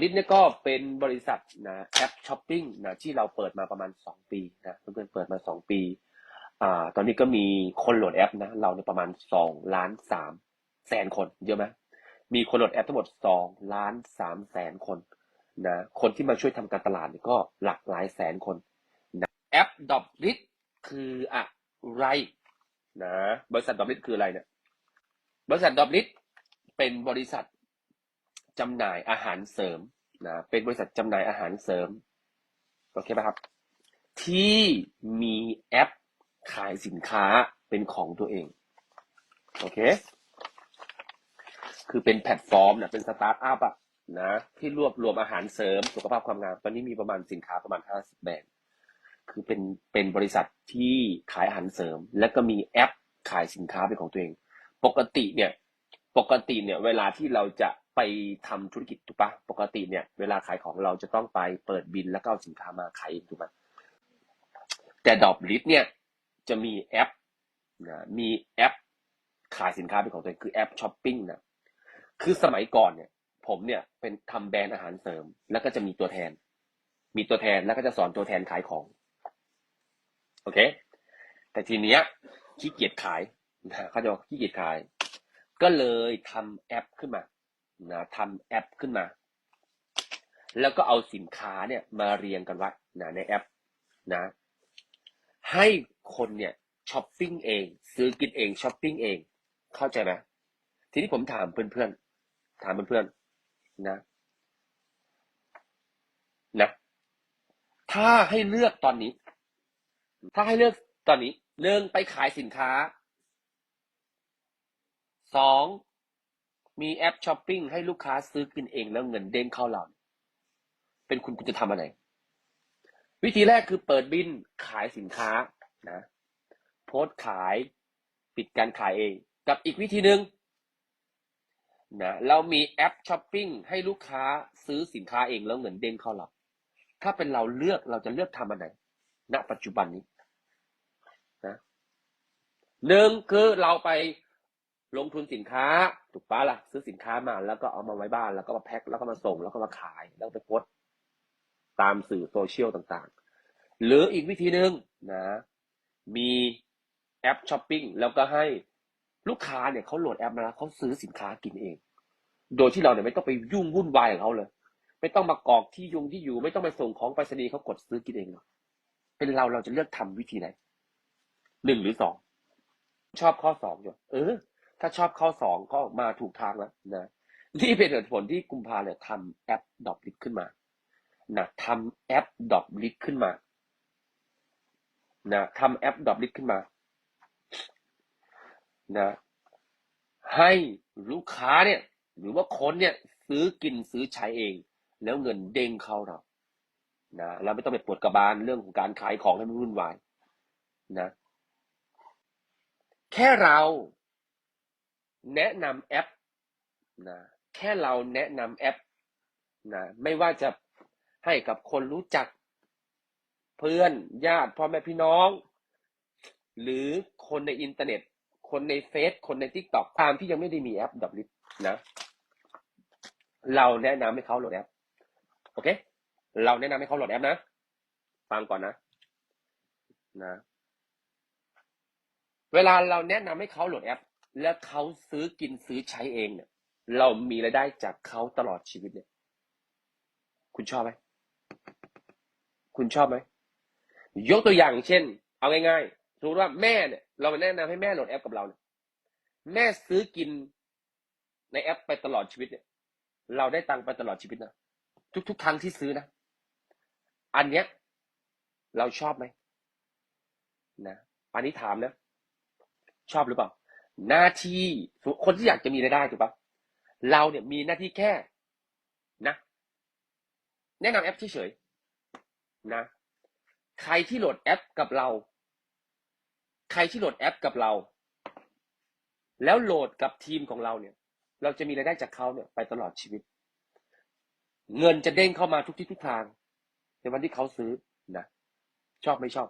ลิทเนี่ยก็เป็นบริษัทนะแอปช้อปปิ้งนะที่เราเปิดมาประมาณ 2 ปีนะเพื่อนๆเปิดมา 2 ปีอ่าตอนนี้ก็มีคนโหลดแอปนะเราเนี่ยประมาณ2ล้าน3แสนคนเยอะไหมมีคนโหลดแอปทั้งหมด2ล้าน3แสนคนนะคนที่มาช่วยทำการตลาดเนี่ยก็หลักหลายแสนคนนะแอปดอบลิทคืออะไรนะบริษัทดอบลิทคืออะไรเนี่ยบริษัทดอบลิทเป็นบริษัท จำหน่ายอาหารเสริมนะเป็นบริษัทจำหน่ายอาหารเสริมโอเคไหมครับ ที่มีแอปขายสินค้าเป็นของตัวเองโอเค คือเป็นแพลตฟอร์มนะเป็นสตาร์ทอัพอะนะที่รวบรวมอาหารเสริมสุขภาพความงามตอนนี้มีประมาณสินค้าประมาณ50แบรนด์คือเป็นเป็นบริษัทที่ขายอาหารเสริม และก็มีแอปขายสินค้าเป็นของตัวเอง ปกติเนี่ยปกติเนี่ยเวลาที่เราจะ ไปทำธุรกิจถูกปะปกติเนี่ยเวลาขายของเราจะต้องไปเปิดบินแล้วก็เอาสินค้ามาขายเองถูกไหมแต่ดอกลิสเนี่ยจะมีแอปนะมีแอปขายสินค้าเป็นของตัวเองคือแอปช้อปปิ้งนะคือสมัยก่อนเนี่ย ผมเนี่ยเป็นทำแบรนด์อาหารเสริม แล้วก็จะมีตัวแทน มีตัวแทนแล้วก็จะสอนตัวแทนขายของโอเค แต่ทีเนี้ยขี้เกียจขายนะเขาจะขี้เกียจขาย ก็เลยทำแอปขึ้นมา นะทำแอปขึ้นมา แล้วก็เอาสินค้าเนี่ยมาเรียงกันไว้นะในแอปนะให้คนเนี่ยช้อปปิ้งเอง ซื้อกินเองช้อปปิ้งเอง เข้าใจไหมทีนี้ผมถามเพื่อนๆถามเพื่อนๆนะนะถ้าให้เลือกตอนนี้ ถ้าให้เลือกตอนนี้หนึ่งไปขายสินค้าสอง มีแอปช้อปปิ้งให้ลูกค้าซื้อกินเองแล้วเงินเด้งเข้าเรา เป็นคุณคุณจะทำอะไร วิธีแรกคือเปิดบินขายสินค้านะ โพสขายปิดการขายเอง กับอีกวิธีหนึ่งนะเรามีแอปช้อปปิ้งให้ลูกค้าซื้อสินค้าเองแล้วเงินเด้งเข้าเรา ถ้าเป็นเราเลือกเราจะเลือกทำอันไหนณปัจจุบันนี้นะหนึ่งคือเราไป ลงทุนสินค้าถูกปะล่ะ ซื้อสินค้ามาแล้วก็เอามาไว้บ้าน แล้วก็มาแพ็คแล้วก็มาส่ง แล้วก็มาขายแล้วไปโพสต์ตามสื่อโซเชียลต่างๆ หรืออีกวิธีหนึ่งนะ มีแอปช้อปปิ้งแล้วก็ให้ลูกค้าเนี่ยเขาโหลดแอปมาแล้วเขาซื้อสินค้ากินเอง โดยที่เราเนี่ยไม่ต้องไปยุ่งวุ่นวายกับเขาเลย ไม่ต้องมากรอกที่ยุงที่อยู่ ไม่ต้องไปส่งของไปรษณีย์เขากดซื้อกินเองหรอกเป็นเราเราจะเลือกทำวิธีไหนหนึ่งหรือสองชอบข้อสองอยู่เออ ถ้าชอบข้อสองก็มาถูกทางแล้วนะนี่เป็นเหตุผลที่กุมภาเนี่ยทำแอปดอ p ลิ t ขึ้นมานะทำแอปดอ p ลิ t ขึ้นมานะทำแอปดอ p ลิ t ขึ้นมานะให้ลูกค้าเนี่ย หรือว่าคนเนี่ย ซื้อกินซื้อใช้เอง แล้วเงินเด้งเข้าเรานะเราไม่ต้องไปปวดกระบาลเรื่องของการขายของให้มันวุ่นวายนะ แค่เรา แนะนำแอปนะแค่เราแนะนำแอปนะไม่ว่าจะให้กับคนรู้จัก เพื่อนญาติพ่อแม่พี่น้อง หรือคนในอินเทอร์เน็ต คนในเฟซคนในทิกตอกตามที่ยังไม่ได้มีแอปดับลิฟนะเราแนะนำให้เขาโหลดแอปโอเค เราแนะนำให้เขาโหลดแอปนะฟังก่อนนะนะ เวลาเราแนะนำให้เขาโหลดแอป แล้วเขาซื้อกินซื้อใช้เองเนี่ย เรามีรายได้จากเขาตลอดชีวิตเนี่ย คุณชอบไหมคุณชอบไหมยกตัวอย่างเช่น เอาง่ายๆสมมติว่าแม่เนี่ย เราไปแนะนำให้แม่โหลดแอปกับเราเนี่ยแม่ซื้อกินในแอปไปตลอดชีวิตเนี่ย เราได้ตังค์ไปตลอดชีวิตนะทุกๆครั้งที่ซื้อนะอันเนี้ย เราชอบไหมนะอันนี้ถามนะ ชอบหรือเปล่า หน้าที่คนที่อยากจะมีรายได้ถูกปะเราเนี่ยมีหน้าที่แค่ นะ แนะนำแอปเฉยๆนะ ใครที่โหลดแอปกับเรา ใครที่โหลดแอปกับเรา แล้วโหลดกับทีมของเราเนี่ย เราจะมีรายได้จากเขาเนี่ยไปตลอดชีวิต เงินจะเด้งเข้ามาทุกที่ทุกทาง ในวันที่เขาซื้อนะชอบไม่ชอบ